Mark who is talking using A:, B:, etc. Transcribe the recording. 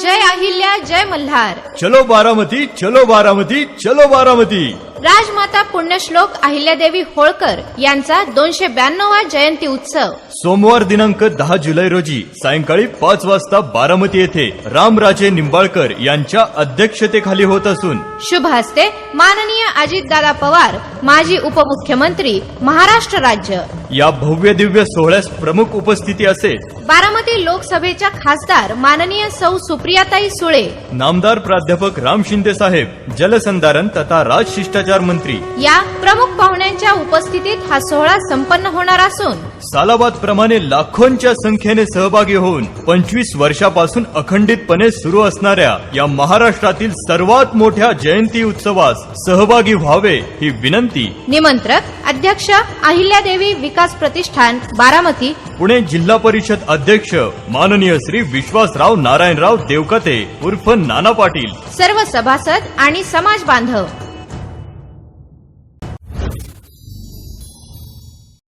A: जय अहिल्या जय मल्हार.
B: चलो बारामती चलो बारामती चलो बारामती.
A: राजमाता पुण्यश्लोक अहिल्यादेवी होळकर यांचा दोनशे ब्याण्णवा जयंती उत्सव.
B: सोमवार दिनांक दहा जुलै रोजी सायंकाळी पाच वाजता बारामती येथे रामराजे निंबाळकर यांच्या अध्यक्षतेखाली होत असून
A: शुभ हस्ते माननीय अजितदादा पवार माजी उपमुख्यमंत्री महाराष्ट्र राज्य.
B: या भव्य दिव्य सोहळ्यास प्रमुख उपस्थिती असेल
A: बारामती लोकसभेच्या खासदार माननीय सौ सुप्रियाताई सुळे.
B: नामदार प्राध्यापक राम शिंदे साहेब जलसंधारण तथा राजशिष्टाचार मंत्री.
A: या प्रमुख पाहुण्यांच्या उपस्थितीत हा सोहळा संपन्न होणार असून
B: सालाबाद प्रमाणे लाखोंच्या संख्येने सहभागी होऊन पंचवीस वर्षापासून अखंडितपणे सुरू असणाऱ्या या महाराष्ट्रातील सर्वात मोठ्या जयंती उत्सवास सहभागी व्हावे ही विनंती.
A: निमंत्रक अध्यक्ष अहिल्यादेवी विकास प्रतिष्ठान बारामती.
B: पुणे जिल्हा परिषद अध्यक्ष माननीय श्री विश्वासराव नारायणराव देवकते उर्फ नाना पाटील.
A: सर्व सभासद आणि समाज बांधव.